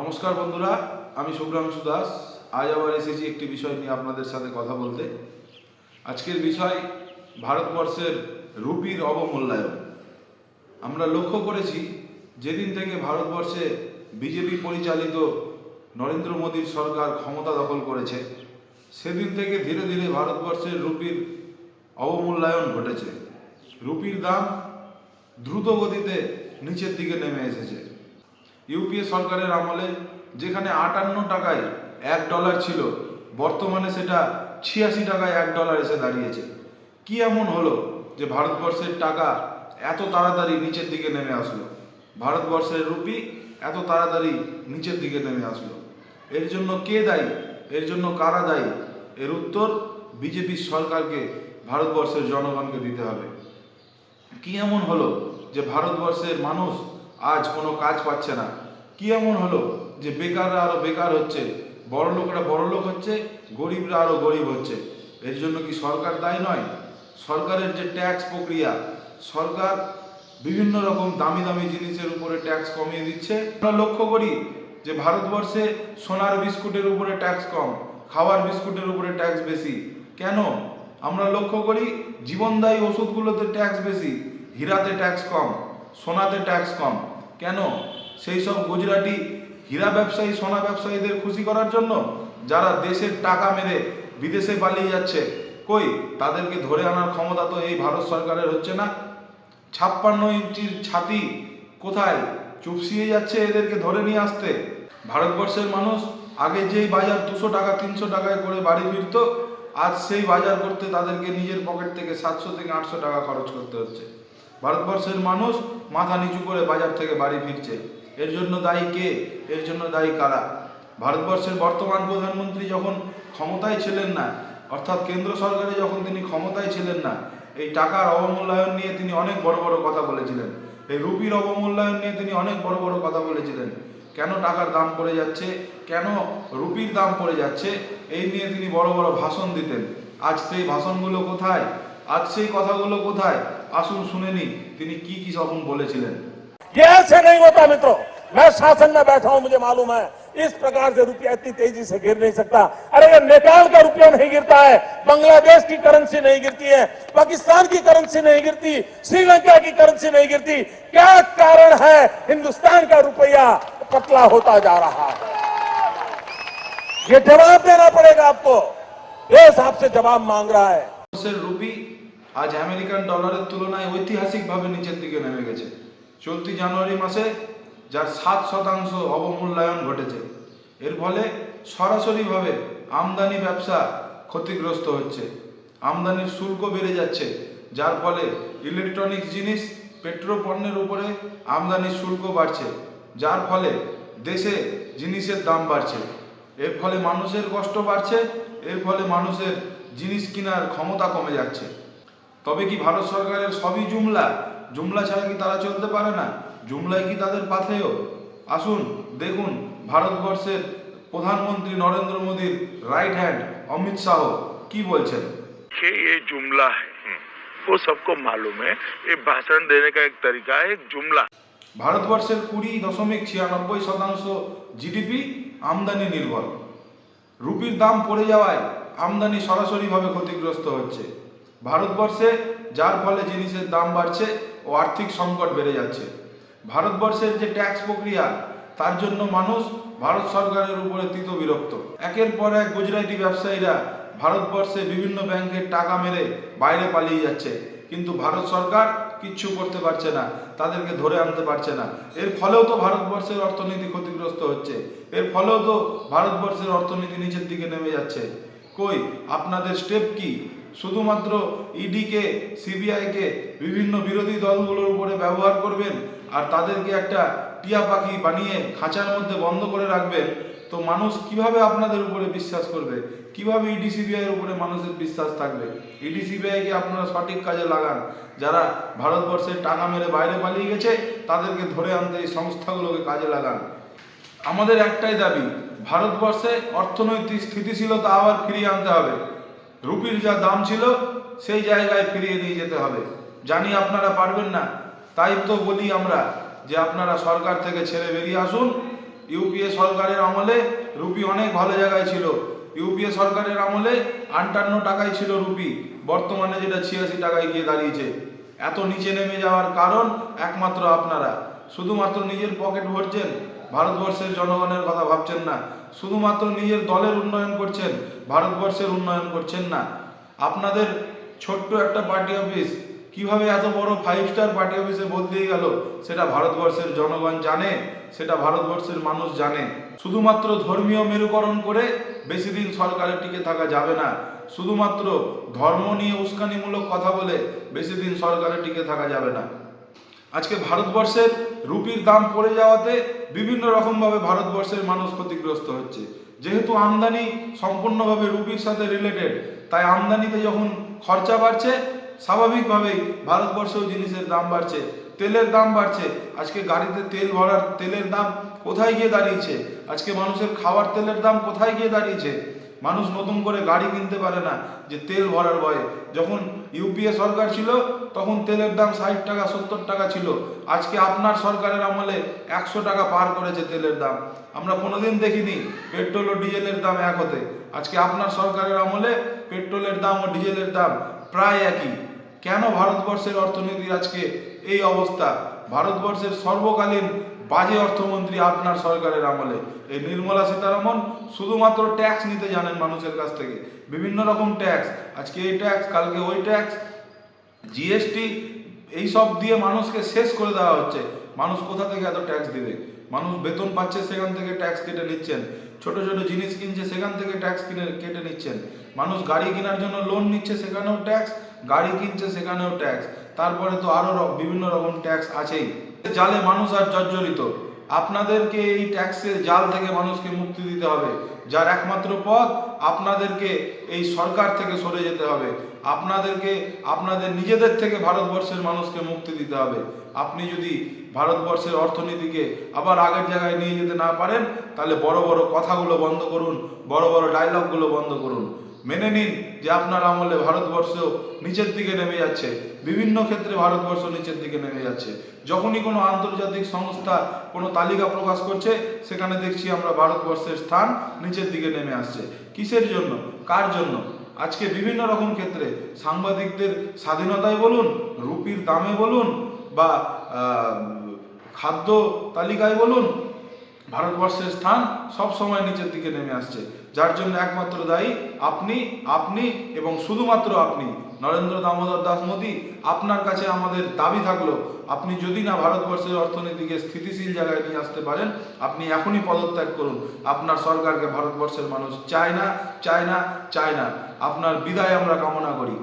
নমস্কার বন্ধুরা, আমি শুভ্রাংশু দাস। আজ আবার এসেছি একটি বিষয় নিয়ে আপনাদের সাথে কথা বলতে। আজকের বিষয় ভারতবর্ষের রুপির অবমূল্যায়ন। আমরা লক্ষ্য করেছি, যেদিন থেকে ভারতবর্ষে বিজেপি পরিচালিত নরেন্দ্র মোদীর সরকার ক্ষমতা দখল করেছে, সেদিন থেকে ধীরে ধীরে ভারতবর্ষের রুপির অবমূল্যায়ন ঘটেছে। রুপির দাম দ্রুত গতিতে নিচের দিকে নেমে এসেছে। ইউপিএ সরকারের আমলে যেখানে আটান্ন টাকায় এক ডলার ছিল, বর্তমানে সেটা ছিয়াশি টাকায় এক ডলার এসে দাঁড়িয়েছে। কি এমন হলো যে ভারতবর্ষের টাকা এত তাড়াতাড়ি নিচের দিকে নেমে আসলো? ভারতবর্ষের রুপি এত তাড়াতাড়ি নিচের দিকে নেমে আসলো। এর জন্য কে দায়ী? এর জন্য কারা দায়ী? এর উত্তর বিজেপি সরকারকে, ভারতবর্ষের জনগণকে দিতে হবে। কি এমন হলো যে ভারতবর্ষের মানুষ আজ কোনো কাজ পাচ্ছে না? কি এমন হলো যে বেকাররা আরও বেকার হচ্ছে? বড় লোকরা বড় লোক হচ্ছে, গরিবরা আরও গরিব হচ্ছে। এর জন্য কি সরকার দায়ী নয়? সরকারের যে ট্যাক্স প্রক্রিয়া, সরকার বিভিন্ন রকম দামি দামি জিনিসের উপরে ট্যাক্স কমিয়ে দিচ্ছে। আমরা লক্ষ্য করি যে ভারতবর্ষে সোনার বিস্কুটের উপরে ট্যাক্স কম, খাওয়ার বিস্কুটের উপরে ট্যাক্স বেশি। কেন? আমরা লক্ষ্য করি জীবনদায়ী ওষুধগুলোতে ট্যাক্স বেশি, হীরাতে ট্যাক্স কম, সোনাতে ট্যাক্স কম। কেন? সেই সব গুজরাটি হীরা ব্যবসায়ী, সোনা ব্যবসায়ীদের খুশি করার জন্য যারা দেশের টাকা মেরে বিদেশে পালিয়ে যাচ্ছে, কই তাদেরকে ধরে আনার ক্ষমতা তো এই ভারত সরকারের হচ্ছে না। ছাপ্পান্ন ইঞ্চির ছাতি কোথায় চুপসিয়ে যাচ্ছে এদেরকে ধরে নিয়ে আসতে? ভারতবর্ষের মানুষ আগে যেই বাজার দুশো টাকা, তিনশো টাকায় করে বাড়ি ফিরতো, আজ সেই বাজার করতে তাদেরকে নিজের পকেট থেকে সাতশো থেকে আটশো টাকা খরচ করতে হচ্ছে। ভারতবর্ষের মানুষ মাথা নিচু করে বাজার থেকে বাড়ি ফিরছে। এর জন্য দায়ী কে? এর জন্য দায়ী কারা? ভারতবর্ষের বর্তমান প্রধানমন্ত্রী যখন ক্ষমতায় ছিলেন না, অর্থাৎ কেন্দ্র সরকারে যখন তিনি ক্ষমতায় ছিলেন না, এই টাকার অবমূল্যায়ন নিয়ে তিনি অনেক বড় বড় কথা বলেছিলেন। এই রুপির অবমূল্যায়ন নিয়ে তিনি অনেক বড় বড় কথা বলেছিলেন। কেন টাকার দাম পড়ে যাচ্ছে? কেন রুপির দাম পড়ে যাচ্ছে? এই নিয়ে তিনি বড় বড় ভাষণ দিতেন। আজ সেই ভাষণগুলো কোথায়? আজ সেই কথাগুলো কোথায়? আসুন শুনে নি তিনি কি কি তখন বলেছিলেন। ये ऐसे नहीं होता मित्रों मैं शासन में बैठा हूं मुझे मालूम है इस प्रकार से रुपया इतनी तेजी से गिर नहीं सकता अरे ये नेपाल का रुपया नहीं गिरता है बांग्लादेश की करेंसी नहीं गिरती है पाकिस्तान की करेंसी नहीं गिरती श्रीलंका की करेंसी नहीं गिरती क्या कारण है हिंदुस्तान का रुपया पतला होता जा रहा है ये जवाब देना पड़ेगा आपको देश आपसे जवाब मांग रहा है ভারতবর্ষের রুপি আজ আমেরিকান ডলারের তুলনায় ঐতিহাসিকভাবে নিচের দিকে নেমে গেছে চলতি জানুয়ারি মাসে যার সাত শতাংশ অবমূল্যায়ন ঘটেছে। এর ফলে সরাসরিভাবে আমদানি ব্যবসা ক্ষতিগ্রস্ত হচ্ছে। আমদানির শুল্ক বেড়ে যাচ্ছে, যার ফলে ইলেকট্রনিক্স জিনিস পেট্রো পণ্যের উপরে আমদানির শুল্ক বাড়ছে, যার ফলে দেশে জিনিসের দাম বাড়ছে। এর ফলে মানুষের কষ্ট বাড়ছে, এর ফলে মানুষের জিনিস কেনার ক্ষমতা কমে যাচ্ছে। তবে কি ভারত সরকারের সবই জুমলা? জুমলা ছাড়া কি তারা চলতে পারে না জুমলায় কি তাদের পাথেয় আসুন দেখুন ভারতবর্ষের প্রধানমন্ত্রী নরেন্দ্র মোদীর রাইট হ্যান্ড অমিত শাহ কি বলছেন कि ये जुमला है वो सबको मालूम है ये भाषण देने का एक तरीका है एक जुमला ভারতবর্ষের কুড়ি দশমিক ছিয়ানব্বই শতাংশ জিডিপি আমদানি নির্ভর রুপির দাম পড়ে যাওয়ায় আমদানি সরাসরিভাবে ক্ষতিগ্রস্ত হচ্ছে ভারতবর্ষে যার ফলে জিনিসের দাম বাড়ছে ও আর্থিক সংকট বেড়ে যাচ্ছে। ভারতবর্ষের যে ট্যাক্স প্রক্রিয়া, তার জন্য মানুষ ভারত সরকারের উপরে তীত বিরক্ত। একের পর এক গুজরাটি ব্যবসায়ীরা ভারতবর্ষে বিভিন্ন ব্যাংকের টাকা মেরে বাইরে পালিয়ে যাচ্ছে। কিন্তু ভারত সরকার কিচ্ছু করতে পারছে না, তাদেরকে ধরে আনতে পারছে না। এর ফলেও তো ভারতবর্ষের অর্থনীতি ক্ষতিগ্রস্ত হচ্ছে। এর ফলেও তো ভারতবর্ষের অর্থনীতি নিচের দিকে নেমে যাচ্ছে। কই, আপনাদের স্টেপ কি? শুধুমাত্র ইডিকে সিবিআইকে বিভিন্ন বিরোধী দলগুলোর উপরে ব্যবহার করবেন আর তাদেরকে একটা টিয়া পাখি বানিয়ে খাঁচার মধ্যে বন্ধ করে রাখবেন। তো মানুষ কীভাবে আপনাদের উপরে বিশ্বাস করবে? কীভাবে ইডি সিবিআই এর উপরে মানুষের বিশ্বাস থাকবে? ইডি সিবিআই কে আপনারা সঠিক কাজে লাগান। যারা ভারতবর্ষের টাকা মেরে বাইরে পালিয়ে গেছে, তাদেরকে ধরে আনতে এই সংস্থাগুলোকে কাজে লাগান। আমাদের একটাই দাবি, ভারতবর্ষে অর্থনৈতিক স্থিতিশীলতা আবার ফিরিয়ে আনতে হবে। রুপির যা দাম ছিল, সেই জায়গায় ফিরিয়ে নিয়ে যেতে হবে। জানি আপনারা পারবেন না। তাই তো বলি আমরা যে আপনারা সরকার থেকে ছেড়ে বেরিয়ে আসুন। ইউপিএ সরকারের আমলে রুপি অনেক ভালো জায়গায় ছিল। ইউপিএ সরকারের আমলে আটান্ন টাকায় ছিল রুপি। বর্তমানে যেটা ছিয়াশি টাকায় গিয়ে দাঁড়িয়েছে। এত নিচে নেমে যাওয়ার কারণ একমাত্র আপনারা। শুধুমাত্র নিজের পকেট ভরছেন। ভারতবর্ষের জনগণের কথা ভাবছেন না। শুধুমাত্র নিজের দলের উন্নয়ন করছেন। ভারতবর্ষের উন্নয়ন করছেন না। আপনাদের ছোট্ট একটা পার্টি অফিস, কীভাবে এত বড় ফাইভ স্টার পার্টি অফিসে বদলিয়ে গেল, সেটা ভারতবর্ষের জনগণ জানে, সেটা ভারতবর্ষের মানুষ জানে। শুধুমাত্র ধর্মীয় মেরুকরণ করে বেশি দিন সরকারের টিকে থাকা যাবে না। শুধুমাত্র ধর্ম নিয়ে উস্কানিমূলক কথা বলে বেশি দিন সরকারের টিকে থাকা যাবে না। আজকে ভারতবর্ষের রুপির দাম পড়ে যাওয়াতে বিভিন্ন রকমভাবে ভারতবর্ষের মানুষ ক্ষতিগ্রস্ত হচ্ছে। যেহেতু আমদানি সম্পূর্ণভাবে রুপির সাথে রিলেটেড তাই আমদানিতে যখন খরচা বাড়ছে, স্বাভাবিকভাবেই ভারতবর্ষেও জিনিসের দাম বাড়ছে, তেলের দাম বাড়ছে। আজকে গাড়িতে তেল ভরার তেলের দাম কোথায় গিয়ে দাঁড়িয়েছে? আজকে মানুষের খাওয়ার তেলের দাম কোথায় গিয়ে দাঁড়িয়েছে? মানুষ নতুন করে গাড়ি কিনতে পারে না যে তেল ভরার ভয়ে। যখন ইউপিএ সরকার ছিল, তখন তেলের দাম ষাট টাকা, সত্তর টাকা ছিল। আজকে আপনার সরকারের আমলে একশো টাকা পার করেছে তেলের দাম। আমরা কোনোদিন দেখিনি পেট্রোল ও ডিজেলের দাম এক হতে। আজকে আপনার সরকারের আমলে পেট্রোলের দাম ও ডিজেলের দাম প্রায় একই। কেন ভারতবর্ষের অর্থনীতির আজকে এই অবস্থা? ভারতবর্ষের সর্বকালীন বাজে অর্থমন্ত্রী আপনার সরকারের আমলে। এই নির্মলা সীতারামন শুধুমাত্র ট্যাক্স নিতে জানেন মানুষের কাছ থেকে। বিভিন্ন রকম ট্যাক্স আজকে এই ট্যাক্স কালকে ওই ট্যাক্স জিএসটি এইসব দিয়ে মানুষকে শেষ করে দেওয়া হচ্ছে। মানুষ কোথা থেকে এত ট্যাক্স দিবে? মানুষ বেতন পাচ্ছে সেখান থেকে ট্যাক্স কেটে নিচ্ছেন। ছোট ছোট জিনিস কিনছে সেখান থেকে ট্যাক্স কিনে, কেটে নিচ্ছেন। মানুষ গাড়ি কেনার জন্য লোন নিচ্ছে সেখানেও ট্যাক্স গাড়ি কিনছে সেখানেও ট্যাক্স তারপরে তো আরও বিভিন্ন রকম ট্যাক্স আছেই। জালে মানুষ আর জর্জরিত। আপনাদেরকে এই ট্যাক্সের জাল থেকে মানুষকে মুক্তি দিতে হবে। যার একমাত্র পথ, আপনাদেরকে এই সরকার থেকে সরে যেতে হবে। আপনাদেরকে, আপনাদের নিজেদের থেকে ভারতবর্ষের মানুষকে মুক্তি দিতে হবে। আপনি যদি ভারতবর্ষের অর্থনীতিকে আবার আগের জায়গায় নিয়ে যেতে না পারেন, তাহলে বড় বড় কথাগুলো বন্ধ করুন, বড় বড় ডায়লগগুলো বন্ধ করুন। মেনে নিন যে আপনার আমলে ভারতবর্ষ নিচের দিকে নেমে যাচ্ছে। বিভিন্ন ক্ষেত্রে ভারতবর্ষ নিচের দিকে নেমে যাচ্ছে। যখনই কোনো আন্তর্জাতিক সংস্থা কোনো তালিকা প্রকাশ করছে, সেখানে দেখছি আমরা ভারতবর্ষের স্থান নিচের দিকে নেমে আসছে। কিসের জন্য? কার জন্য? আজকে বিভিন্ন রকম ক্ষেত্রে সাংবাদিকদের স্বাধীনতায় বলুন, রুপির দামে বলুন, বা খাদ্য তালিকায় বলুন, ভারতবর্ষের স্থান সব সময় নিচের দিকে নেমে আসছে। যার জন্য একমাত্র দায়ী আপনি আপনি এবং শুধুমাত্র আপনি। নরেন্দ্র দামোদর দাস মোদী, আপনার কাছে আমাদের দাবি থাকল, আপনি যদি না ভারতবর্ষের অর্থনীতিকে স্থিতিশীল জায়গায় নিয়ে আসতে পারেন, আপনি এখনই পদত্যাগ করুন। আপনার সরকারকে ভারতবর্ষের মানুষ চায় না চায় না চায় না। আপনার বিদায় আমরা কামনা করি।